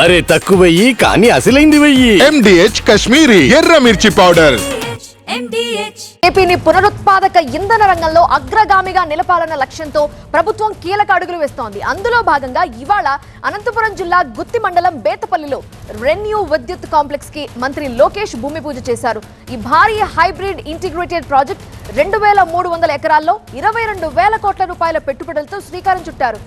అరే తక్కువ వెయ్యి కానీ అసలైంది వెయ్యి. ఎండిహెచ్ కశ్మీరీ ఎర్ర మిర్చి పౌడర్ MDH. ఏపీని పునరుత్పాదక ఇంధన రంగంలో అగ్రగామిగా నిలపాలన్న లక్ష్యంతో ప్రభుత్వం కీలక అడుగులు వేస్తోంది. అందులో భాగంగా ఇవాళ అనంతపురం జిల్లా గుత్తి మండలం బేతపల్లిలో రెన్యూ విద్యుత్ కాంప్లెక్స్కి మంత్రి లోకేష్ భూమి పూజ చేశారు. ఈ భారీ హైబ్రిడ్ ఇంటిగ్రేటెడ్ ప్రాజెక్ట్ రెండు వేల మూడు వందల ఎకరాల్లో ఇరవై రెండు వేల కోట్ల రూపాయల పెట్టుబడులతో శ్రీకారం చుట్టారు.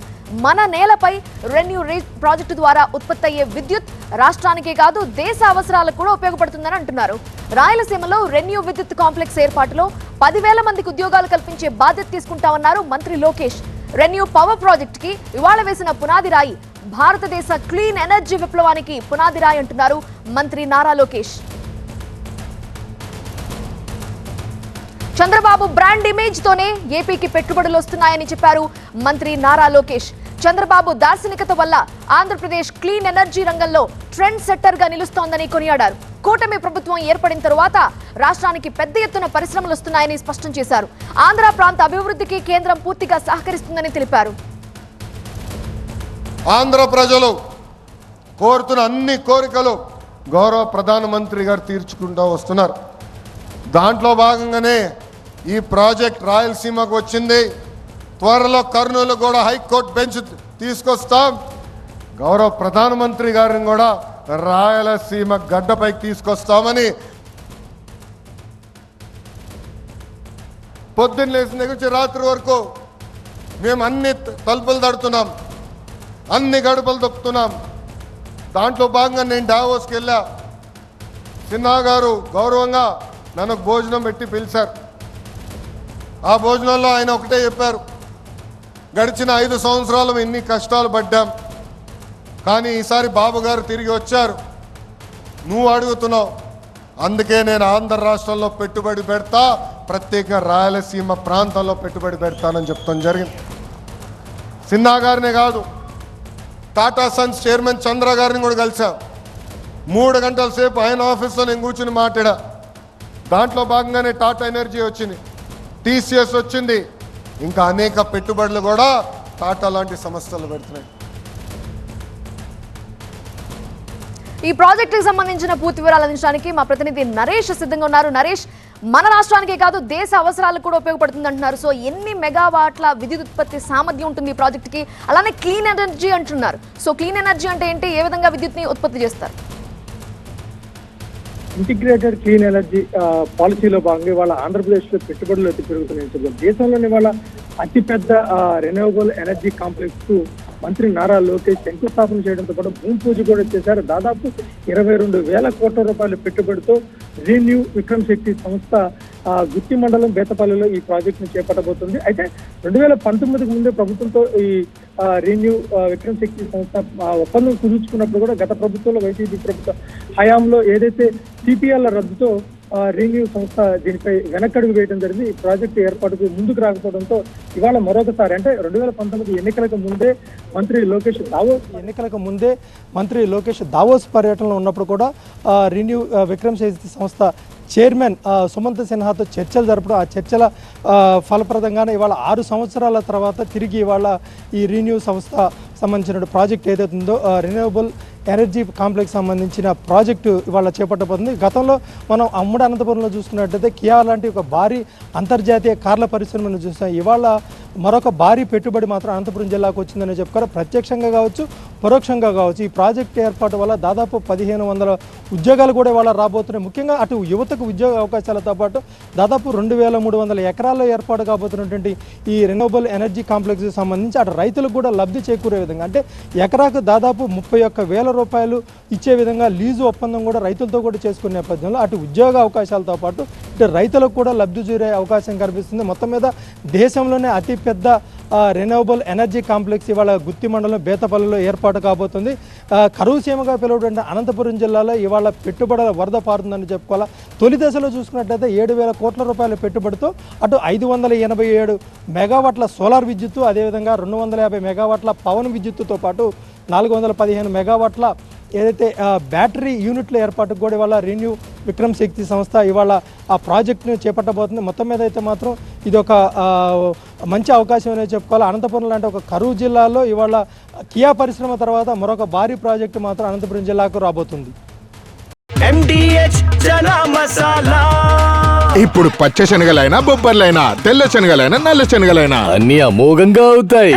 మన నేలపై రెన్యూ రీ ప్రాజెక్టు ద్వారా ఉత్పత్తి అయ్యే విద్యుత్ రాష్ట్రానికే కాదు దేశ అవసరాలకు కూడా ఉపయోగపడుతుందని అంటున్నారు. రాయలసీమలో రెన్యూ విద్యుత్ కాంప్లెక్స్ ఏర్పాటులో పదివేల మందికి ఉద్యోగాలు కల్పించే బాధ్యత తీసుకుంటామన్నారు మంత్రి లోకేష్. రెన్యూ పవర్ ప్రాజెక్ట్కి ఇవాళ వేసిన పునాది రాయి భారతదేశ క్లీన్ ఎనర్జీ విప్లవానికి పునాది రాయి అంటున్నారు మంత్రి నారా లోకేష్. చంద్రబాబు బ్రాండ్ ఇమేజ్ తోనే ఏపీకి పెట్టుబడులు వస్తున్నాయని చెప్పారు మంత్రి నారా లోకేష్. చంద్రబాబు దార్శనికత వల్ల ఆంధ్రప్రదేశ్ క్లీన్ ఎనర్జీ రంగంలో ట్రెండ్ సెట్టర్గా నిలుస్తోందని కొనియాడారు. కూటమి ప్రభుత్వం ఏర్పడిన తరువాత రాష్ట్రానికి పెద్ద ఎత్తున పరిశ్రమలు వస్తున్నాయని స్పష్టం చేశారు. ఆంధ్ర ప్రాంత అభివృద్ధికి కేంద్రం పూర్తిగా సహకరిస్తుందని తెలిపారు. ఆంధ్ర ప్రజలు కోరుతున్న అన్ని కోరికలు గౌరవ ప్రధానమంత్రి గారు తీర్చుకుంటూ వస్తున్నారు. దాంట్లో భాగంగానే ఈ ప్రాజెక్ట్ రాయలసీమకు వచ్చింది. త్వరలో కర్నూలు కూడా హైకోర్టు బెంచ్ తీసుకొస్తాం. గౌరవ ప్రధానమంత్రి గారిని కూడా రాయలసీమ గడ్డపైకి తీసుకొస్తామని పొద్దున్న లేచిన దగ్గర నుంచి రాత్రి వరకు మేము అన్ని తలుపులు తడుతున్నాం. అన్ని గడుపులు తొక్కుతున్నాం. దాంట్లో భాగంగా నేను డావోస్కి వెళ్ళా. సిన్హా గారు గౌరవంగా నన్ను భోజనం పెట్టి పిలిచారు. ఆ భోజనంలో ఆయన ఒకటే చెప్పారు. గడిచిన ఐదు సంవత్సరాలు ఎన్ని కష్టాలు పడ్డాం. కానీ ఈసారి బాబు గారు తిరిగి వచ్చారు. నువ్వు అడుగుతున్నావు. అందుకే నేను ఆంధ్ర రాష్ట్రంలో పెట్టుబడి పెడతా ప్రత్యేకంగా రాయలసీమ ప్రాంతంలో పెట్టుబడి పెడతానని చెప్తాం జరిగింది. సిన్హా గారినే కాదు టాటా సన్స్ చైర్మన్ చంద్ర గారిని కూడా కలిసాం మూడు గంటల సేపు ఆయన ఆఫీస్లో నేను కూర్చుని మాట్లాడా. దాంట్లో భాగంగానే టాటా ఎనర్జీ వచ్చింది. టీసీఎస్ వచ్చింది. ఇంకా అనేక పెట్టుబడులు కూడా టాటా లాంటి సంస్థలు పెడుతున్నాయి. ఈ ప్రాజెక్టుకి సంబంధించిన పూర్తి వివరాలు అందించడానికి మా ప్రతినిధి నరేష్ సిద్ధంగా ఉన్నారు. నరేష్ మన రాష్ట్రానికే కాదు దేశ అవసరాలకు కూడా ఉపయోగపడుతుంది అంటున్నారు. సో ఎన్ని మెగావాట్ల విద్యుత్ ఉత్పత్తి సామర్థ్యం ఉంటుంది ఈ ప్రాజెక్టుకి? అలానే క్లీన్ ఎనర్జీ అంటున్నారు. సో క్లీన్ ఎనర్జీ అంటే ఏంటి? ఏ విధంగా విద్యుత్ని ఉత్పత్తి చేస్తారు? ఇంటిగ్రేటెడ్ క్లీన్ ఎనర్జీ పాలసీలో భాగంగా ఇవాళ ఆంధ్రప్రదేశ్లో పెట్టుబడులు అతి పెరుగుతున్నాయి. దేశంలోని ఇవాళ అతిపెద్ద రెన్యూవబుల్ ఎనర్జీ కాంప్లెక్స్కు మంత్రి నారా లోకేష్ శంకుస్థాపన చేయడంతో పాటు భూమి పూజ కూడా చేశారు. దాదాపు ఇరవై రెండు వేల కోట్ల రూపాయల పెట్టుబడితో రీన్యూ విక్రమ్ శక్తి సంస్థ గుత్తి మండలం బేతపల్లిలో ఈ ప్రాజెక్ట్ను చేపట్టబోతుంది. అయితే రెండు వేల పంతొమ్మిదికి ముందే ప్రభుత్వంతో ఈ రెన్యూ విక్రమ్ శక్తి సంస్థ ఒప్పందం కుదుర్చుకున్నప్పుడు కూడా గత ప్రభుత్వంలో వైసీపీ ప్రభుత్వ హయాంలో ఏదైతే సిపిఎల్ రద్దుతో రెన్యూ సంస్థ దీనిపై వెనకడుగు వేయడం జరిగింది. ఈ ప్రాజెక్టు ఏర్పాటుకు ముందుకు రాకపోవడంతో ఇవాళ మరొకసారి అంటే రెండు వేల పంతొమ్మిది ఎన్నికలకు ముందే మంత్రి లోకేష్ దావోస్ ఎన్నికలకు ముందే మంత్రి లోకేష్ దావోస్ పర్యటనలో ఉన్నప్పుడు కూడా రెన్యూ విక్రమ్ సేతి సంస్థ చైర్మన్ సుమంత్ సిన్హాతో చర్చలు జరపడం ఆ చర్చల ఫలప్రదంగానే ఇవాళ ఆరు సంవత్సరాల తర్వాత తిరిగి ఇవాళ ఈ రీన్యూ సంస్థ సంబంధించిన ప్రాజెక్ట్ ఏదైతే ఉందో రిన్యూవబుల్ ఎనర్జీ కాంప్లెక్స్ సంబంధించిన ప్రాజెక్టు ఇవాళ చేపట్టబోతుంది. గతంలో మనం అమ్ముడు అనంతపురంలో చూసుకున్నట్టయితే కియా లాంటి ఒక భారీ అంతర్జాతీయ కార్ల పరిశ్రమను చూస్తాం ఇవాళ మరొక భారీ పెట్టుబడి మాత్రం అనంతపురం జిల్లాకు వచ్చిందని చెప్పుకోరు ప్రత్యక్షంగా కావచ్చు పరోక్షంగా కావచ్చు. ఈ ప్రాజెక్ట్ ఏర్పాటు వల్ల దాదాపు పదిహేను వందల ఉద్యోగాలు కూడా ఇవాళ రాబోతున్నాయి. ముఖ్యంగా అటు యువతకు ఉద్యోగ అవకాశాలతో పాటు దాదాపు రెండు వేల మూడు వందల ఎకరాల్లో ఏర్పాటు కాబోతున్నటువంటి ఈ రెన్యూవబుల్ ఎనర్జీ కాంప్లెక్స్ సంబంధించి అటు రైతులకు కూడా లబ్ధి చేకూరే విధంగా అంటే ఎకరాకు దాదాపు ముప్పై ఒక్క వేల రూపాయలు ఇచ్చే విధంగా లీజు ఒప్పందం కూడా రైతులతో కూడా చేసుకునే నేపథ్యంలో అటు ఉద్యోగ అవకాశాలతో పాటు ఇటు రైతులకు కూడా లబ్ధి చేరే అవకాశం కనిపిస్తుంది మొత్తం మీద దేశంలోనే అతిపెద్ద రెన్యూవబుల్ ఎనర్జీ కాంప్లెక్స్ ఇవాళ గుత్తి మండలం బేతపల్లిలో ఏర్పాటు కాబోతుంది. కరువు సీమగా పిలువటువంటి అనంతపురం జిల్లాలో ఇవాళ పెట్టుబడుల వరద పారుతుందని చెప్పుకోవాలా. తొలి దశలో చూసుకున్నట్లయితే ఏడు వేల కోట్ల రూపాయల పెట్టుబడితో అటు ఐదు వందల ఎనభై ఏడు మెగావాట్ల సోలార్ విద్యుత్తు అదేవిధంగా రెండు వందల యాభై మెగావాట్ల పవన్ విద్యుత్తుతో పాటు నాలుగు వందల పదిహేను మెగావాట్ల ఏదైతే బ్యాటరీ యూనిట్ల ఏర్పాటుకు కూడా ఇవాళ రెన్యూ విక్రమ్ శక్తి సంస్థ ఇవాళ ఆ ప్రాజెక్టును చేపట్టబోతుంది. మొత్తం మీద అయితే మాత్రం ఇది ఒక మంచి అవకాశం అనేది చెప్పుకోవాలి. అనంతపురం లాంటి ఒక కరువు జిల్లాలో ఇవాళ కియా పరిశ్రమ తర్వాత మరొక భారీ ప్రాజెక్టు మాత్రం అనంతపురం జిల్లాకు రాబోతుంది. ఇప్పుడు పచ్చ శనగలైనా బొబ్బర్లైనా తెల్ల శనగలైనా నల్ల శనగలైనా అన్ని అమోఘంగా అవుతాయి.